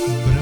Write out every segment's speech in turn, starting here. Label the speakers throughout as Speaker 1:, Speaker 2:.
Speaker 1: But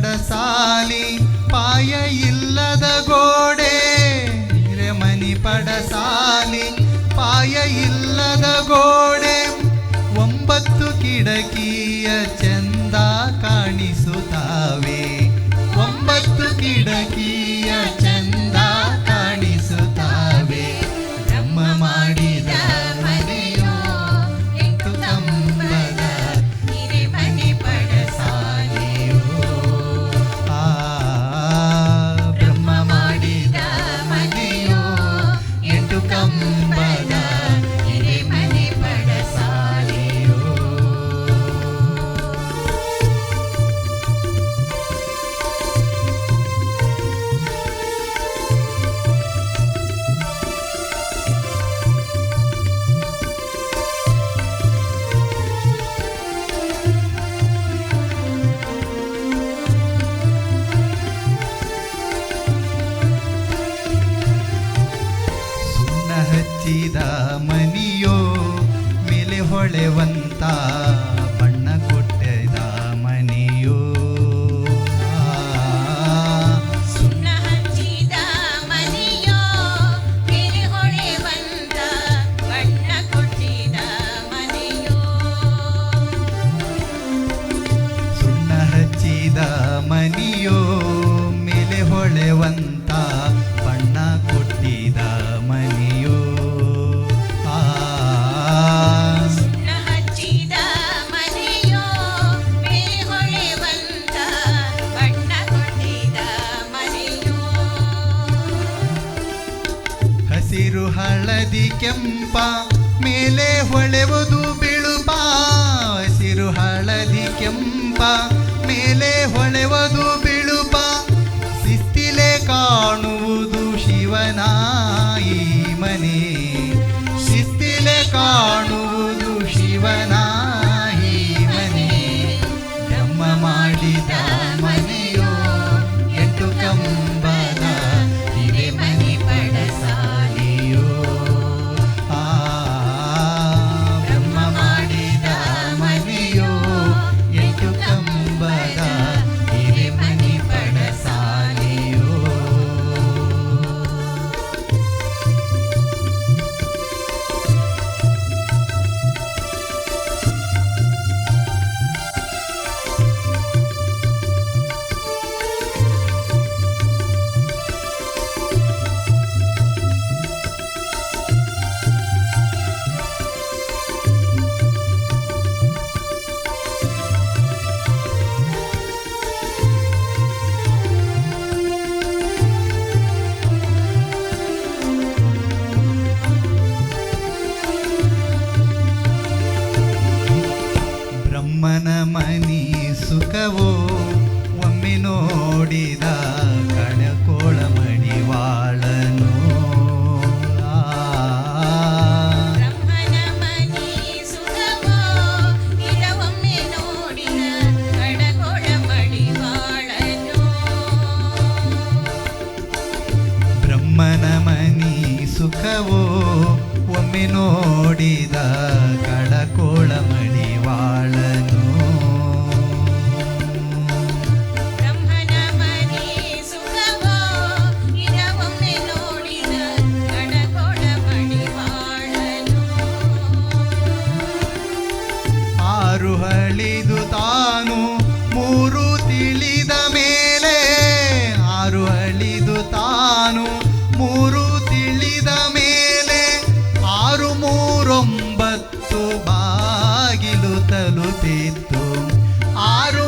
Speaker 1: ಪಡಸಾಲಿ ಪಾಯ ಇಲ್ಲದ ಗೋಡೆ ಹಿರೆಮನಿ ಪಡಸಾಲಿ ಪಾಯ ಇಲ್ಲದ ಗೋಡೆ ಒಂಬತ್ತು ಕಿಡಕಿಯ ಚಂದ ಕಾಣಿಸುತ್ತಾವೆ ಒಂಬತ್ತು ಕಿಡಕಿ ಮನಿಯೋ ಮೇಲೆ ಹೊಳೆವಂತ ನದಿ ಕೆಂಪ ಮೇಲೆ ಹೊಳೆವುದು ಬಿಳುಪ ಹಸಿರು ಹಳದಿ ಕೆಂಪ ಮೇಲೆ ಹೊಳೆ ಅಮ್ಮನ ಮನಿ ಸುಖವೋ? ಒಮ್ಮೆ ನೋಡಿದ ಕಣಕೋಳ ಮಣಿವಾಳನು
Speaker 2: ಬ್ರಹ್ಮನ ಮನಿ ಸುಖವೋ?
Speaker 1: ಒಮ್ಮೆ ನೋಡಿದ కథలు తీర్థం ఆరు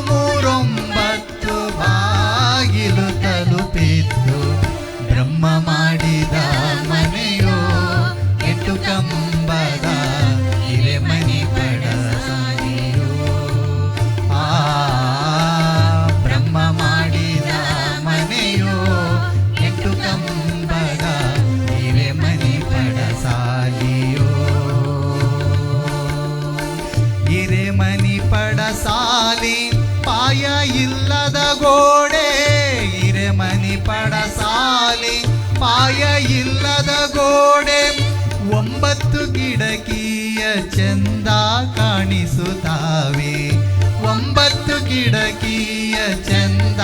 Speaker 1: ಪಡಸಾಲಿ ಪಾಯ ಇಲ್ಲದ ಗೋಡೆ ಒಂಬತ್ತು ಕಿಡಕಿಯ ಚಂದ ಕಾಣಿಸುತ್ತಾವೆ ಒಂಬತ್ತು ಕಿಡಕಿಯ ಚಂದ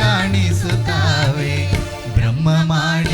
Speaker 1: ಕಾಣಿಸುತ್ತಾವೆ ಬ್ರಹ್ಮ ಮಾಡಿದ